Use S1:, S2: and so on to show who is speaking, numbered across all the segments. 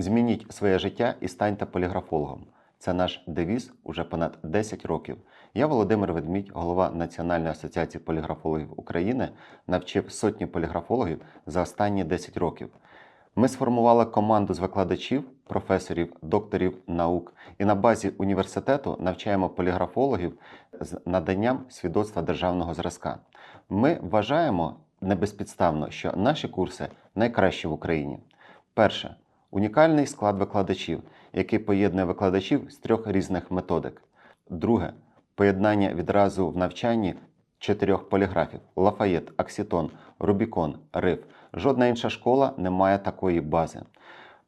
S1: Змініть своє життя і станьте поліграфологом. Це наш девіз уже понад 10 років. Я Володимир Ведмідь, голова Національної асоціації поліграфологів України, навчив сотні поліграфологів за останні 10 років. Ми сформували команду з викладачів, професорів, докторів наук і на базі університету навчаємо поліграфологів з наданням свідоцтва державного зразка. Ми вважаємо небезпідставно, що наші курси найкращі в Україні. Перше унікальний склад викладачів, який поєднує викладачів з трьох різних методик. Друге поєднання відразу в навчанні чотирьох поліграфів: Лафаєт, Аксітон, Рубікон, Риф. Жодна інша школа не має такої бази.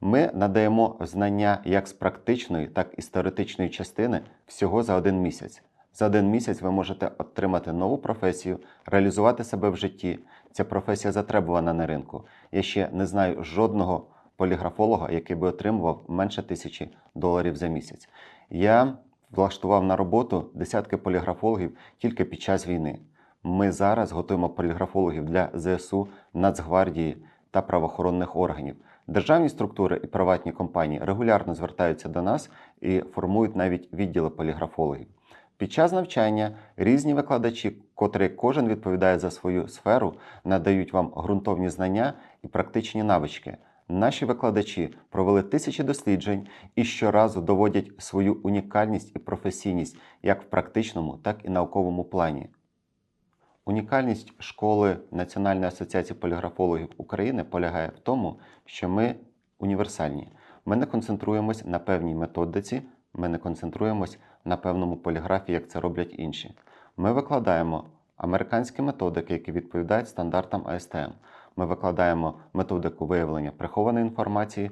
S1: Ми надаємо знання як з практичної, так і з теоретичної частини всього за один місяць. За один місяць ви можете отримати нову професію, реалізувати себе в житті. Ця професія затребувана на ринку. Я ще не знаю жодного поліграфолога, який би отримував менше тисячі доларів за місяць. Я влаштував на роботу десятки поліграфологів тільки під час війни. Ми зараз готуємо поліграфологів для ЗСУ, Нацгвардії та правоохоронних органів. Державні структури і приватні компанії регулярно звертаються до нас і формують навіть відділи поліграфологів. Під час навчання різні викладачі, котрі кожен відповідає за свою сферу, надають вам ґрунтовні знання і практичні навички. Наші викладачі провели тисячі досліджень і щоразу доводять свою унікальність і професійність як в практичному, так і науковому плані. Унікальність школи Національної асоціації поліграфологів України полягає в тому, що ми універсальні. Ми не концентруємось на певній методиці, ми не концентруємось на певному поліграфі, як це роблять інші. Ми викладаємо американські методики, які відповідають стандартам АСТМ. Ми викладаємо методику виявлення прихованої інформації,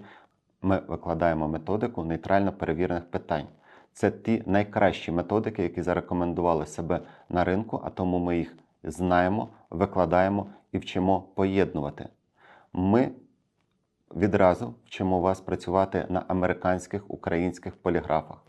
S1: ми викладаємо методику нейтрально перевірених питань. Це ті найкращі методики, які зарекомендували себе на ринку, а тому ми їх знаємо, викладаємо і вчимо поєднувати. Ми відразу вчимо вас працювати на американських українських поліграфах.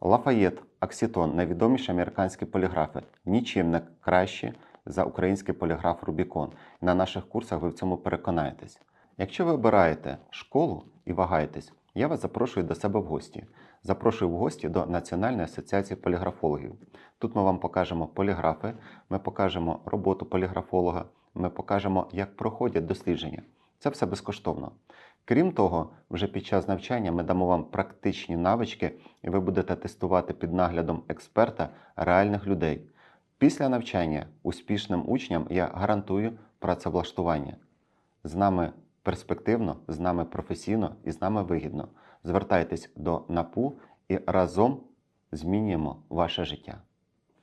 S1: Лафаєт, Аксітон найвідоміші американські поліграфи, нічим не кращі за український поліграф Рубікон. На наших курсах ви в цьому переконаєтесь. Якщо ви обираєте школу і вагаєтесь, я вас запрошую до себе в гості. Запрошую в гості до Національної асоціації поліграфологів. Тут ми вам покажемо поліграфи, ми покажемо роботу поліграфолога, ми покажемо, як проходять дослідження. Це все безкоштовно. Крім того, вже під час навчання ми дамо вам практичні навички, і ви будете тестувати під наглядом експерта реальних людей. Після навчання успішним учням я гарантую працевлаштування. З нами перспективно, з нами професійно і з нами вигідно. Звертайтесь до НАПУ і разом змінюємо ваше життя.